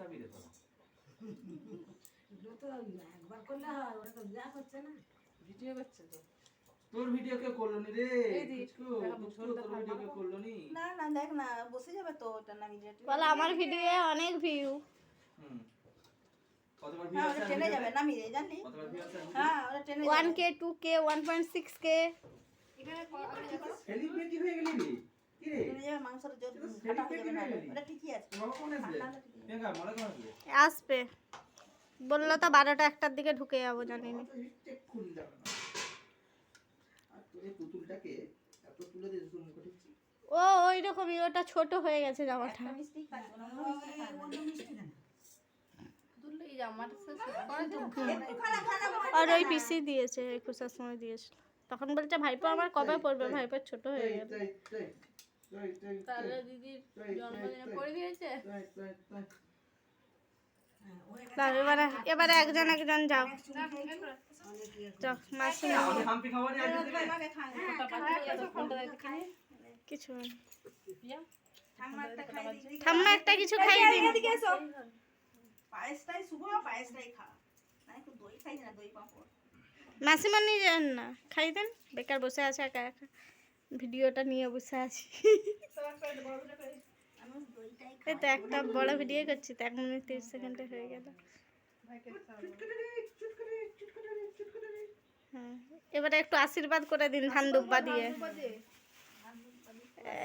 চুপচাপই রে তোরা একবার করলে হয় ওরা তো যা করছে না। ভিডিও করছে তো। তোর ভিডিও কে করল নি রে? তোর ভিডিও কে করল নি? না না দেখ না বসে যাবে তো ওটা নামিয়ে বলে আমার ভিডিওয়ে অনেক ভিউ হুম। কতবার হ্যাঁ ভিউ ওটা টেনে যাবে নামিয়ে দে জানলি কতবার ভিউ আছে হ্যাঁ ওটা টেনে ওয়ান যাবে K two K one point six K celebrity হয়ে গেলি রে হয়ে আসবে। বলল তো বারোটা একটার দিকে ঢুকে যাব জানিনি না। ও ওই রকমই ওটা ছোট হয়ে গেছে জামাটা। আর ওই পিসি দিয়েছে একুশের সময় দিয়েছিল। তখন বলছে ভাইপো আমার কবে পড়বে? ভাইপো ছোট হয়ে তাই তাহলে দিদির জন্মদিনে দিয়েছে? হ্যাঁ, এবারে এবারে একজন একজন যাও। ইয়ে দেখে। কিছু ঠাম্মা একটা কিছু খাইয়ে দিন পায়েসটাই শুভ পায়েসটাই খা। দই খাই না দই পাঁপড়। মাসিমা নিয়ে যান না। খাই দেন। বেকার বসে আছে একা একা। ভিডিওটা নিয়ে বসে আছি এই তো একটা বড় ভিডিও করছি তো এক মিনিট তিরিশ সেকেন্ডে হয়ে গেল হ্যাঁ এবারে একটু আশীর্বাদ করে দিন ধান দুব্বা দিয়ে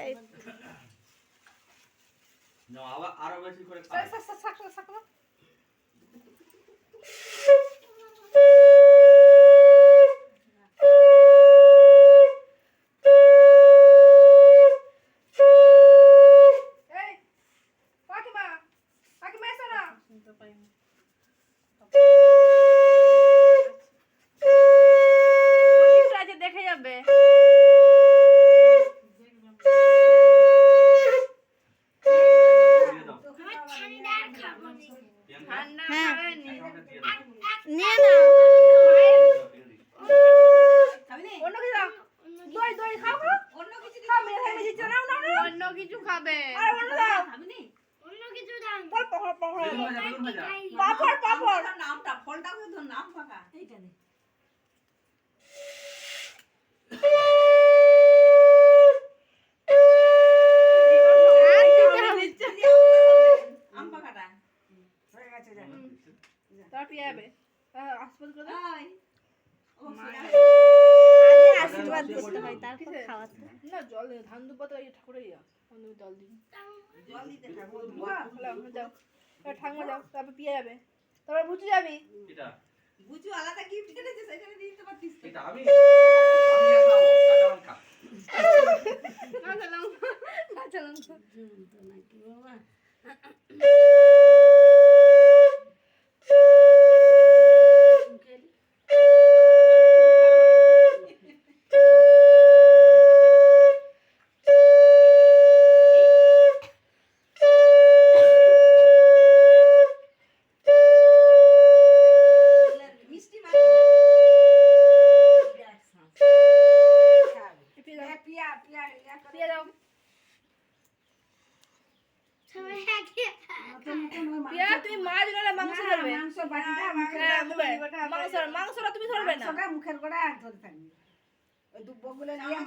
এই আরও বেশি করে খাও শুনতে পাইনি প্রদীপটা আছে দেখে যাবে দিয়ে দাও প্রিয়াঙ্কা ঠান্ডা হ্যাঁ। দাও নিয়ে নাও অন্য কিছু দই দই খাও অন্য কিছু খাবে মেয়ে খাই নাও নাও অন্য কিছু খাবে। আর অন্য দাও। ফল পকড় পকড় বেলুন ভাজা পাপড় পাপড়। নামটা ফলটা তো নাম ফাঁকা এইটা দে। আর দিতে হবে। আম পাকাটা হয়ে গেছে যা। তারপর প্রিয়া যাবে আশীর্বাদ করে দাও। ওই ও আগে আশীর্বাদ করতে হয় তারপর খাওয়াতে হয়। না জল ধান দুব্বা ঠাকুরের ইয়া। জল দিন। জল দিতে যাও। ঠাকুমা যাও তারপর পিয়া যাবে। তারপর বুঝে যাবি? এটা। বুঝু আলাদা গিফট কিনেছে সেখানে দিতে পারতিস আমি? ইয়া তুমি মাছ নলে মাংস ধরবে মাংস হ্যাঁ তুমি ধরবে না মাংসটা মুখের ধরে থাকবে। ওই দুব্বগুলো নিয়ে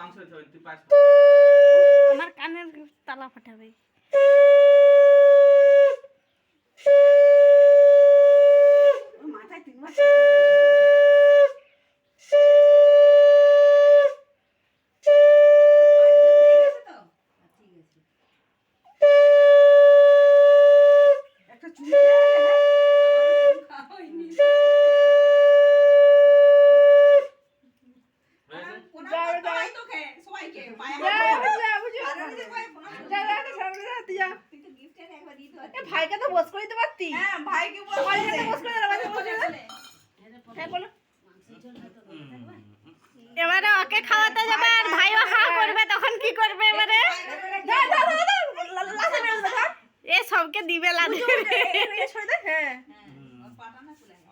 মাংস তুই পাস আমার কানের তালা ফাটাবে ওই মাথায় তিনবার ছিটকে দেবে। ঠিক আছে। একটা চুমু খেয়ে নে, হ্যাঁ? সবাইকে যা বুঝা বুঝা যা যা যা সামনে যা তুই যা কিন্তু গিফট এনে একবার দিতে এ ভাইকে তো বস করে দিতে পারতি হ্যাঁ ভাইকে বস করে দিতে বসে হ্যাঁ বলো। এবারে ওকে খাওয়াতে যাবে আর ভাইও হা করবে তখন কি করবে এবারে এ সবকে দিবে লাগে এই ছড়ে দে হ্যাঁ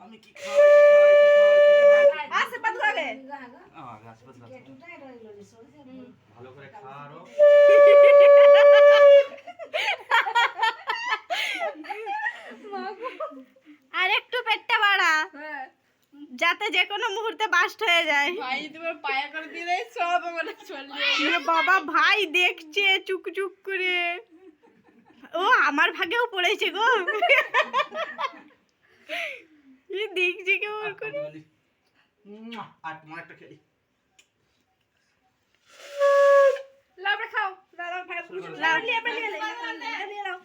আমি কি খাওয়াই পাত লাগে। ভালো করে খা যাতে যে কোনো মুহূর্তে বাস্ট হয়ে যায়। ভাই তোমার পায়া করে দিয়ে সব আমার চলে এ বাবা ভাই দেখছে চুক চুক করে। ও আমার ভাগেও পড়েছে গো। ই দেখছে কেমন করে। আর তোমার একটা খেলি। লাউটা খাও। দাদা ভাই শুরু করো। লাউ নিয়ে নিয়ে নাও।